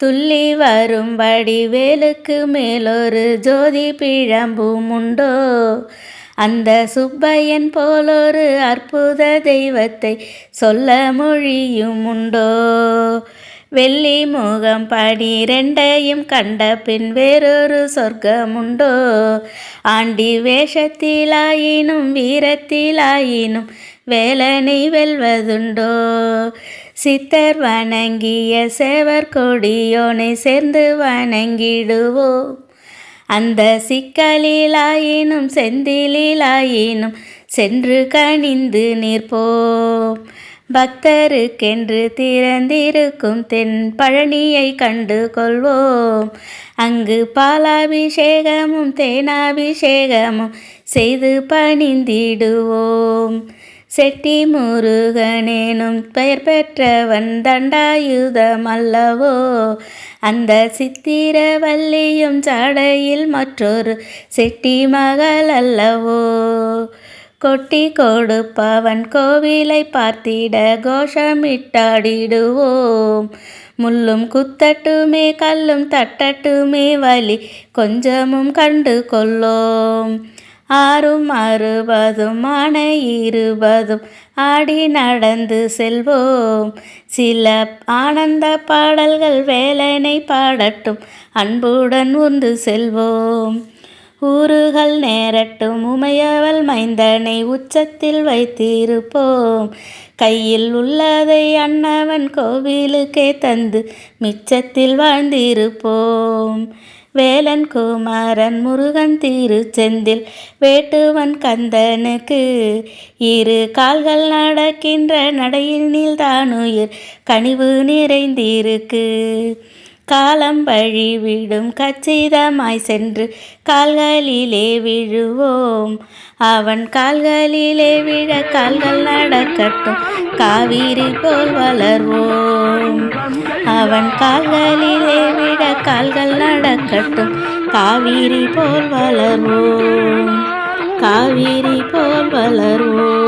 துள்ளி வரும்படி வேலுக்கு மேலொரு ஜோதி பிழம்பும் உண்டோ அந்த சுப்பையன் போலொரு அற்புத தெய்வத்தை சொல்ல மொழியும் உண்டோ வெள்ளி முகம் பனிரெண்டையும் கண்ட பின் வேறொரு சொர்க்கமுண்டோ? ஆண்டி வேஷத்திலாயினும் வீரத்திலாயினும் வேலனை வெல்வதுண்டோ? சித்தர் வணங்கிய சேவர் கொடியோனை சேர்ந்து வணங்கிடுவோம் அந்த சிக்கலிலாயினும் செந்திலாயினும் சென்று கணிந்து நிற்போம். பக்தருக்கென்று திறந்திருக்கும் தென் பழனியை கண்டு கொள்வோம் அங்கு பாலாபிஷேகமும் தேனாபிஷேகமும் செய்து பணிந்திடுவோம். செட்டி முருகனேனும் பெயர் பெற்றவன் தண்டாயுதம் அல்லவோ? அந்த சித்திரவல்லியும் சாடையில் மற்றொரு செட்டி மகள் அல்லவோ? கொட்டி கொடுப்பவன் கோவிலை பார்த்திட கோஷமிட்டாடிடுவோம். முள்ளும் குத்தட்டுமே கல்லும் தட்டட்டுமே வலி கொஞ்சமும் கண்டு கொள்ளோம். ஆறும் அறுபதும் ஆணை இருபதும் ஆடி நடந்து செல்வோம். சில ஆனந்த பாடல்கள் வேலனை பாடட்டும் அன்புடன் உந்து செல்வோம். ஊறுகள் நேரட்டும் உமையவள் மைந்தனை உச்சத்தில் வைத்திருப்போம். கையில் உள்ளதை அண்ணவன் கோவிலுக்கே தந்து மிச்சத்தில் வாழ்ந்திருப்போம். வேலன் குமாரன் முருகன் திருச்செந்தில் வேட்டுவன் கந்தனுக்கு இரு கால்கள் நடக்கின்ற நடையில் நீள்தானுயிர் கனிவு நிறைந்திருக்கு. காலம் வழிவிடும் கச்சிதமாய் சென்று கால்களிலே விழுவோம். அவன் கால்களிலே விழ கால்கள் நடக்கட்டும் காவிரி போல் வளர்வோம். அவன் கால்களிலே விழ கால்கள் நடக்கட்டும் காவிரி போல் வளர்வோம். காவிரி போல் வளர்வோம்.